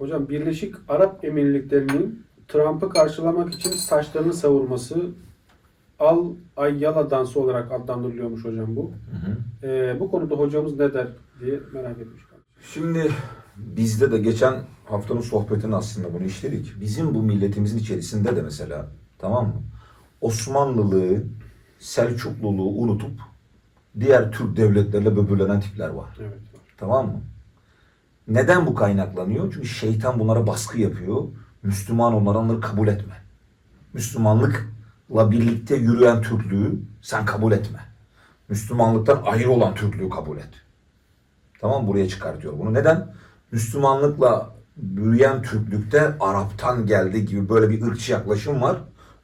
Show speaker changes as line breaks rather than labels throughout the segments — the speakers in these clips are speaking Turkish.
Hocam Birleşik Arap Emirlikleri'nin Trump'ı karşılamak için saçlarını savurması Al Ayyala dansı olarak adlandırılıyormuş hocam bu. Ee, bu konuda hocamız ne der diye merak etmiş.
Şimdi bizde de geçen haftanın sohbetini aslında bunu işledik. Bizim bu milletimizin içerisinde de mesela tamam mı? Osmanlılığı, Selçukluluğu unutup diğer Türk devletlerle böbürlenen tipler var.
Evet.
Tamam mı? Neden bu kaynaklanıyor? Çünkü şeytan bunlara baskı yapıyor. Müslüman onlar onları kabul etme. Müslümanlıkla birlikte yürüyen Türklüğü sen kabul etme. Müslümanlıktan ayrı olan Türklüğü kabul et. Tamam? Buraya çıkartıyor bunu. Neden? Müslümanlıkla büyüyen Türklükte Arap'tan geldi gibi böyle bir ırkçı yaklaşım var.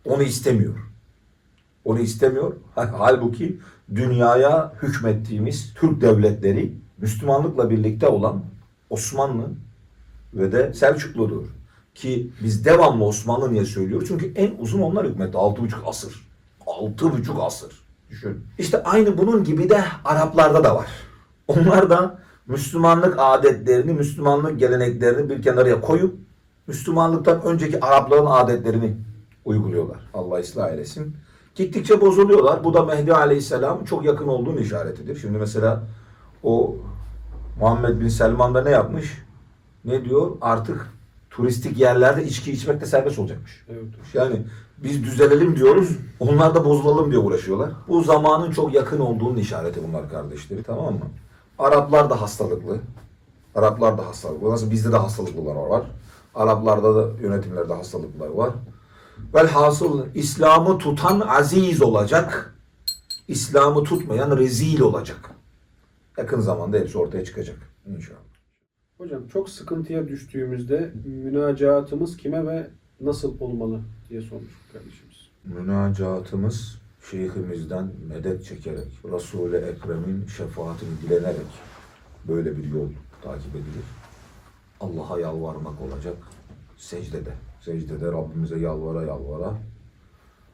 Onu istemiyor. Onu istemiyor. Halbuki dünyaya hükmettiğimiz Türk devletleri Müslümanlıkla birlikte olan Osmanlı ve de Selçuklu'dur. Ki biz devamlı Osmanlı niye söylüyoruz? Çünkü en uzun onlar hükmetti. Altı buçuk asır. Altı buçuk asır. Düşün. İşte aynı bunun gibi de Araplarda da var. Onlar da Müslümanlık adetlerini, Müslümanlık geleneklerini bir kenara koyup Müslümanlıktan önceki Arapların adetlerini uyguluyorlar. Allah ıslah eylesin. Gittikçe bozuluyorlar. Bu da Mehdi Aleyhisselam çok yakın olduğunun işaretidir. Şimdi mesela o Muhammed Bin Selman da ne yapmış? Ne diyor? Artık turistik yerlerde içki içmek de serbest olacakmış.
Evet.
Yani biz düzelelim diyoruz, onlar da bozulalım diye uğraşıyorlar. Bu zamanın çok yakın olduğunun işareti bunlar kardeşleri, tamam mı? Araplar da hastalıklı. Araplar da hastalıklı. Nasıl bizde de hastalıklılar var. Araplarda da yönetimlerde hastalıklar var. Velhasıl İslam'ı tutan aziz olacak. İslam'ı tutmayan rezil olacak. Yakın zamanda hepsi ortaya çıkacak inşallah.
Hocam çok sıkıntıya düştüğümüzde münacatımız kime ve nasıl olmalı diye sormuş kardeşimiz.
Münacatımız şeyhimizden medet çekerek, Resul-i Ekrem'in şefaatini dilenerek böyle bir yol takip edilir. Allah'a yalvarmak olacak secdede. Secdede Rabbimize yalvara yalvara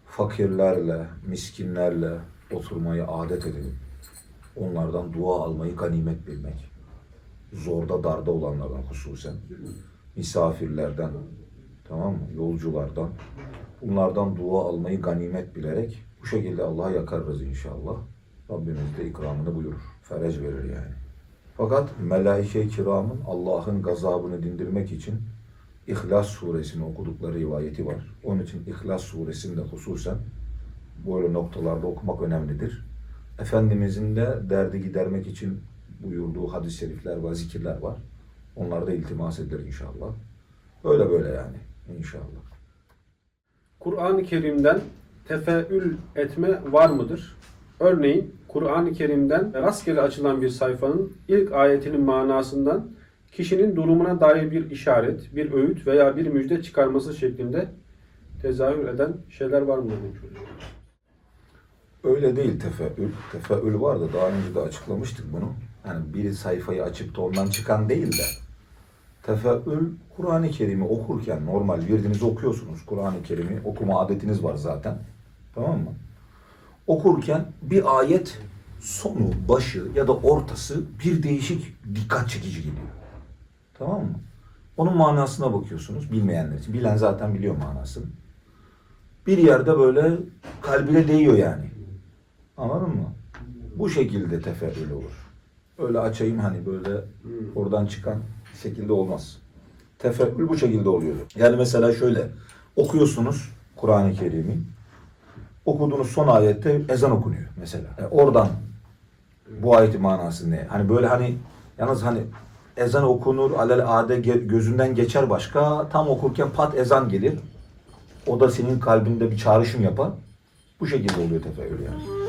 fakirlerle, miskinlerle oturmayı adet edinip onlardan dua almayı ganimet bilmek. Zorda darda olanlardan hususen misafirlerden tamam mı? Yolculardan bunlardan dua almayı ganimet bilerek bu şekilde Allah'a yakarız inşallah. Rabbimiz de ikramını buyurur. Ferec verir yani. Fakat melaike-i kiramın Allah'ın gazabını dindirmek için İhlas suresini okudukları rivayeti var. Onun için İhlas suresini de hususen böyle noktalarda okumak önemlidir. Efendimizin de derdi gidermek için buyurduğu hadis-i şerifler ve zikirler var. Onlara da iltimas edilir inşallah. Böyle böyle yani inşallah.
Kur'an-ı Kerim'den tefeül etme var mıdır? Örneğin Kur'an-ı Kerim'den rastgele açılan bir sayfanın ilk ayetinin manasından kişinin durumuna dair bir işaret, bir öğüt veya bir müjde çıkarması şeklinde tezahür eden şeyler var mı demiş.
Öyle değil tefeül. Tefeül var da daha önce de açıklamıştık bunu. Yani bir sayfayı açıp da ondan çıkan değil de tefeül Kur'an-ı Kerim'i okurken normal virdinizi okuyorsunuz. Kur'an-ı Kerim'i okuma adetiniz var zaten. Tamam mı? Okurken bir ayet sonu, başı ya da ortası bir değişik dikkat çekici geliyor. Tamam mı? Onun manasına bakıyorsunuz bilmeyenler için. Bilen zaten biliyor manasını. Bir yerde böyle kalbine değiyor yani. Anladın mı? Bu şekilde teferrül olur. Öyle açayım hani böyle oradan çıkan şekilde olmaz. Teferrül bu şekilde oluyor. Yani mesela şöyle okuyorsunuz Kur'an-ı Kerim'i. Okuduğunuz son ayette ezan okunuyor mesela. Yani oradan bu ayetin manası ne? Hani böyle hani yalnız hani ezan okunur alel ade gözünden geçer başka tam okurken pat ezan gelir. O da senin kalbinde bir çağrışım yapar. Bu şekilde oluyor tefekkür yani.